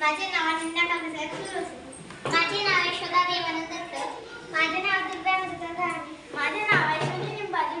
माझे नाव आनंदा कामसाहेब सुरवसे माझे नाव यशोदा देवानंद दत्त माझे नाव दुर्गा मधुकर माझे नाव ऐश्वर्य निंबाजी